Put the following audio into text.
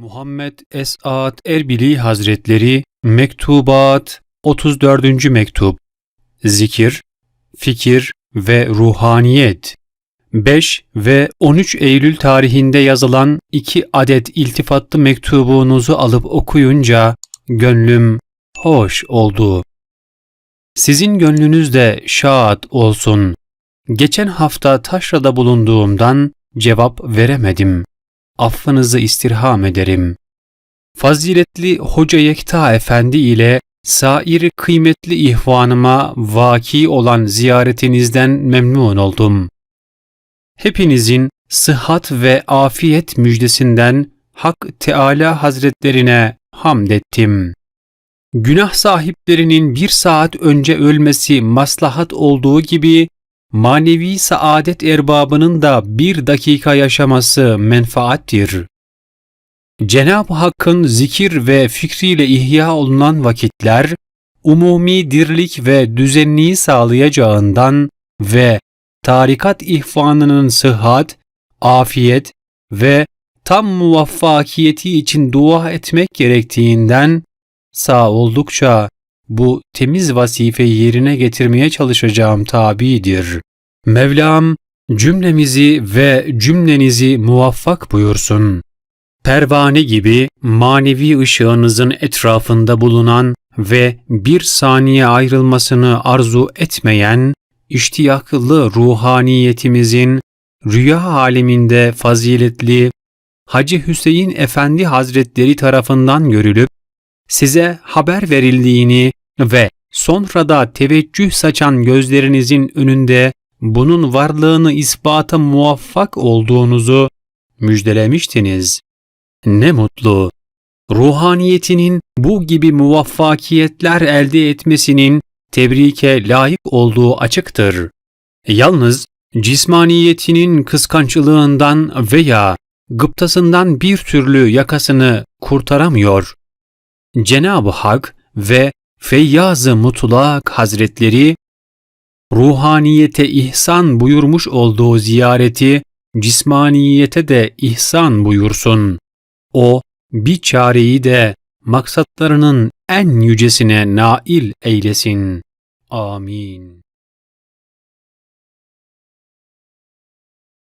Muhammed Esat Erbili Hazretleri Mektubat 34. Mektup Zikir, Fikir ve Ruhaniyet 5 ve 13 Eylül tarihinde yazılan iki adet iltifatlı mektubunuzu alıp okuyunca gönlüm hoş oldu. Sizin gönlünüz de şad olsun. Geçen hafta taşrada bulunduğumdan cevap veremedim. Affınızı istirham ederim. Faziletli Hoca Yekta Efendi ile sair kıymetli ihvanıma vaki olan ziyaretinizden memnun oldum. Hepinizin sıhhat ve afiyet müjdesinden Hak Teala Hazretlerine hamd ettim. Günah sahiplerinin bir saat önce ölmesi maslahat olduğu gibi manevi saadet erbabının da bir dakika yaşaması menfaattir. Cenab-ı Hakk'ın zikir ve fikriyle ihya olunan vakitler, umumi dirlik ve düzenliği sağlayacağından ve tarikat ihvanının sıhhat, afiyet ve tam muvaffakiyeti için dua etmek gerektiğinden sağ oldukça bu temiz vazifeyi yerine getirmeye çalışacağım tabidir. Mevlam cümlemizi ve cümlenizi muvaffak buyursun. Pervane gibi manevi ışığınızın etrafında bulunan ve bir saniye ayrılmasını arzu etmeyen, iştiyaklı ruhaniyetimizin rüya aleminde faziletli Hacı Hüseyin Efendi Hazretleri tarafından görülüp size haber verildiğini ve sonra da teveccüh saçan gözlerinizin önünde bunun varlığını ispata muvaffak olduğunuzu müjdelemiştiniz. Ne mutlu! Ruhaniyetinin bu gibi muvaffakiyetler elde etmesinin tebrike layık olduğu açıktır. Yalnız cismaniyetinin kıskançlığından veya gıptasından bir türlü yakasını kurtaramıyor. Cenab-ı Hak ve Feyyaz-ı Mutlak Hazretleri ruhaniyete ihsan buyurmuş olduğu ziyareti cismaniyete de ihsan buyursun. O bir çareyi de maksatlarının en yücesine nail eylesin. Amin.